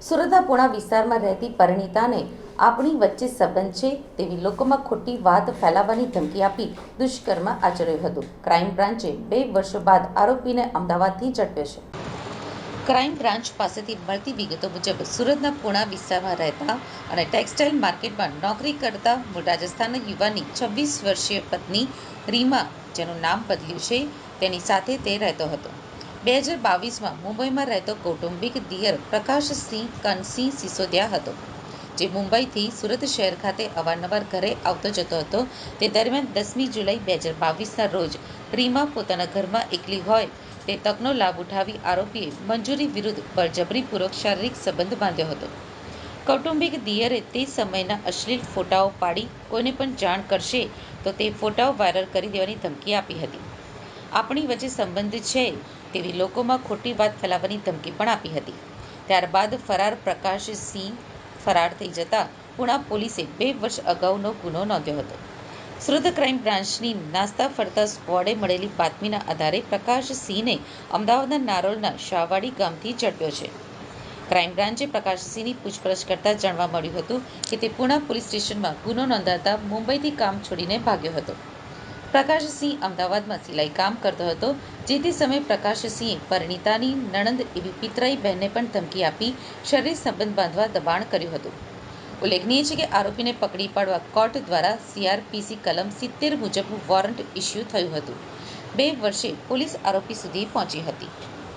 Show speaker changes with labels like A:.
A: સુરતના પુણા વિસ્તારમાં રહેતી પરિણીતાને આપણી વચ્ચે સંબંધ છે તેવી લોકોમાં ખોટી વાત ફેલાવવાની ધમકી આપી દુષ્કર્મ આચર્યું હતું. ક્રાઇમ બ્રાન્ચે બે વર્ષો બાદ આરોપીને અમદાવાદથી ઝડપ્યો છે. ક્રાઇમ બ્રાન્ચ પાસેથી મળતી વિગતો મુજબ સુરતના પૂણા વિસ્તારમાં રહેતા અને ટેક્સટાઇલ માર્કેટમાં નોકરી કરતા મૂળ રાજસ્થાનના યુવાનની છવ્વીસ વર્ષીય પત્ની રીમા, જેનું નામ બદલ્યું છે, તેની સાથે તે રહેતો હતો. બે હજાર બાવીસમાં મુંબઈમાં રહેતો કૌટુંબિક દિયર પ્રકાશસિંહ કનસિંહ સિસોદિયા હતો, જે મુંબઈથી સુરત શહેર ખાતે અવારનવાર ઘરે આવતો જતો હતો. તે દરમિયાન દસમી જુલાઈ બે હજાર બાવીસના રોજ રીમા પોતાના ઘરમાં એકલી હોય તે તકનો લાભ ઉઠાવી આરોપીએ મંજૂરી વિરુદ્ધ બળજબરીપૂર્વક શારીરિક સંબંધ બાંધ્યો હતો. કૌટુંબિક દિયરે તે સમયના અશ્લીલ ફોટાઓ પાડી કોઈને પણ જાણ કરશે તો તે ફોટાઓ વાયરલ કરી દેવાની ધમકી આપી હતી. આપણી વચ્ચે સંબંધ છે તેવી લોકોમાં ખોટી વાત ફેલાવવાની ધમકી પણ આપી હતી. ત્યારબાદ ફરાર પ્રકાશસિંહ ફરાર થઈ જતા પુણા પોલીસે બે વર્ષ અગાઉનો ગુનો નોંધ્યો હતો. સુરત ક્રાઇમ બ્રાન્ચની નાસ્તા ફરતા સ્કવોડે મળેલી બાતમીના આધારે પ્રકાશસિંહને અમદાવાદના નારોલના શાહવાડી ગામથી ઝડપ્યો છે. ક્રાઇમ બ્રાન્ચે પ્રકાશસિંહની પૂછપરછ કરતા જાણવા મળ્યું હતું કે તે પુણા પોલીસ સ્ટેશનમાં ગુનો નોંધાતા મુંબઈથી કામ છોડીને ભાગ્યો હતો. પ્રકાશસિંહ અમદાવાદમાં સિલાઈ કામ કરતો હતો. જે તે સમયે પ્રકાશસિંહે પરિણીતાની નણંદ એવી પિતરાઈ બહેનને પણ ધમકી આપી શરીર સંબંધ બાંધવા દબાણ કર્યું હતું. ઉલ્લેખનીય છે કે આરોપીને પકડી પાડવા કોર્ટ દ્વારા સીઆરપીસી કલમ સિત્તેર મુજબ વોરંટ ઇસ્યુ થયું હતું. બે વર્ષે પોલીસ આરોપી સુધી પહોંચી હતી.